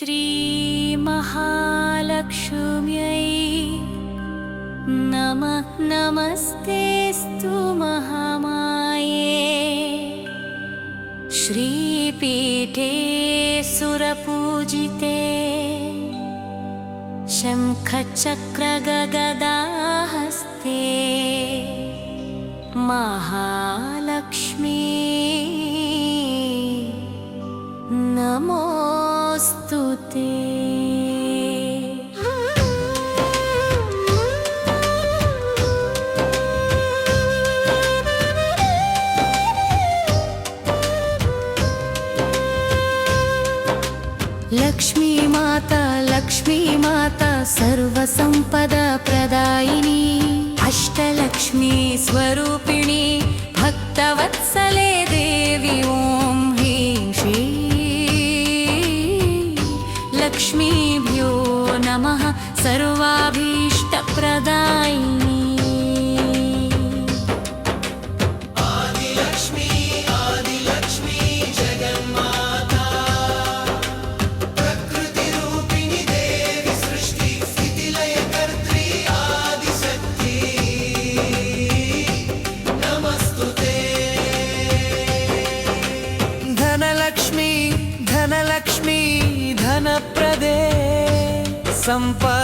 श्रीमहालक्ष्म्यै नमः। नमस्तेऽस्तु महामाये। श्रीपीठे सुरपूजिते शङ्खचक्रगगदाहस्ते महालक्ष्मी స్తుతే లక్ష్మీ మాత లక్ష్మీ మాత సర్వ సంపద ప్రదాయిని అష్టలక్ష్మీ స్వరూపిణి భక్తవత్సలే దేవి ఓం హ్రీం శ్రీ लक्ष्मीभ्यो नमः सर्वाभीष्टप्रदायिनी I'm fun.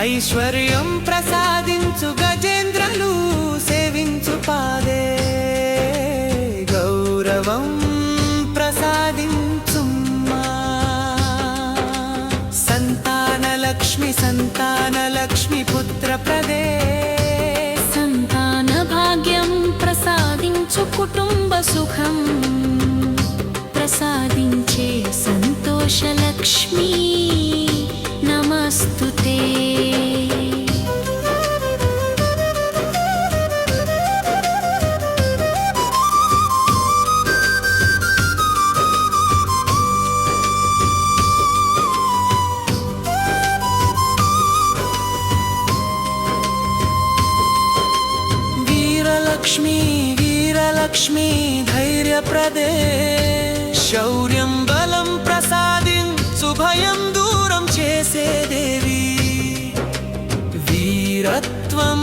ఐశ్వర్యం ప్రసాదించు గజేంద్రలు సేవించు పాదే. గౌరవం ప్రసాదించుమ్మా. సంతానలక్ష్మి సంతానలక్ష్మి పుత్రప్రదే సంతానభాగ్యం ప్రసాదించు కుటుంబ సుఖం. ప్రసాదించే సంతోషలక్ష్మి లక్ష్మీ. వీరత్వం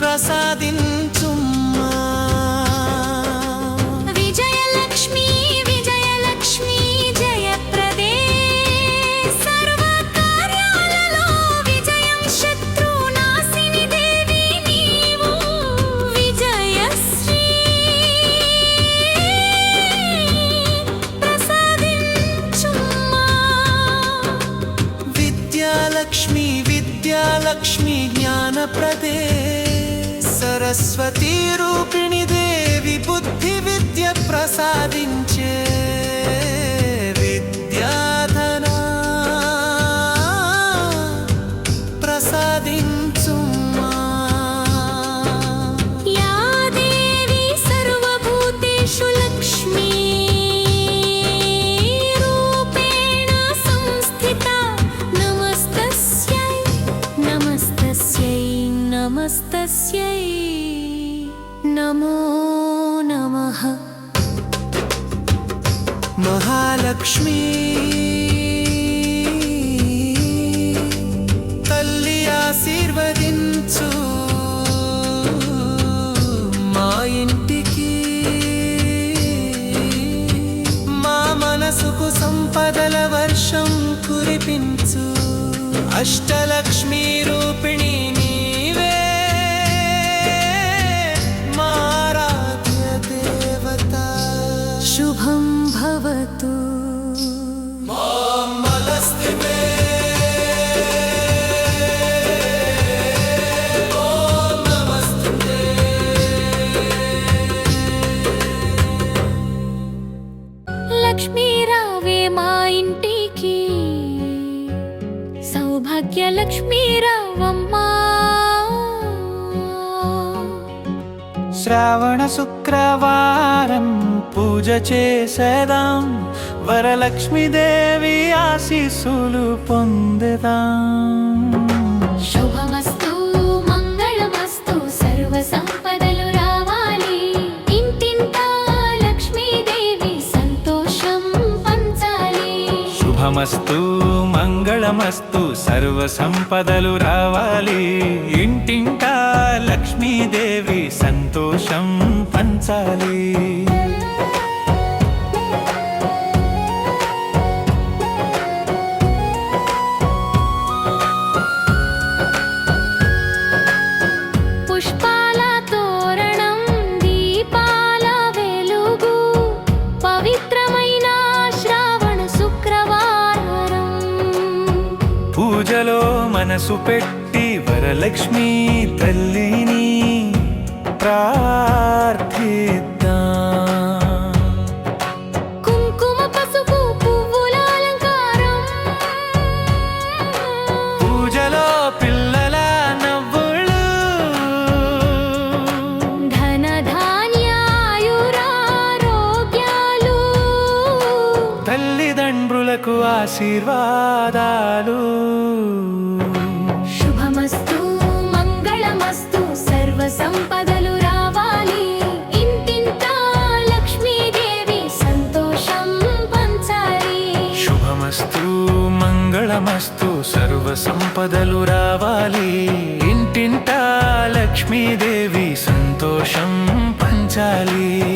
ప్రసాదించుమ్మా. విజయలక్ష్మి విజయలక్ష్మి జయప్రదే. సర్వకార్యాలలో విజయం శత్రునాశిని దేవి నీవు. విజయశ్రీ. ప్రసాదించుమ్మా. విద్యాలక్ష్మి విద్యాలక్ష్మి. జ్ఞానప్రదే సరస్వతి రూపిణి దేవి బుద్ధి విద్య మహాలక్ష్మి. తల్లి ఆశీర్వదించు. మా ఇంటికి. మా మనసుకు సంపదల వర్షం కురిపించు. అష్టలక్ష్మి లక్ష్మీరావే మా ఇంటికి. సౌభాగ్య లక్ష్మీరావమ్మా శ్రావణ శుక్రవారం పూజ చేసేదాం. వరలక్ష్మీదేవి ఆశీస్సులు పొందేదాం. వస్తు సర్వ సంపదలు రావాలి. ఇంటింటా లక్ష్మీదేవి సంతోషం పంచాలి. మనసు పెట్టి వరలక్ష్మి తల్లిని ప్రార్థిద్దా. కుంకుమ పసుపు పువ్వుల అలంకారం. పూజలో పిల్లల నవ్వులు. ధన ధాన్యాయురారోగ్యాలు తల్లిదండ్రులకు ఆశీర్వాదాలు. సంపదలు రావాలి. ఇంటింట సంపదలు రావాలి. ఇంటింట లక్ష్మీదేవి సంతోషం పంచాలి.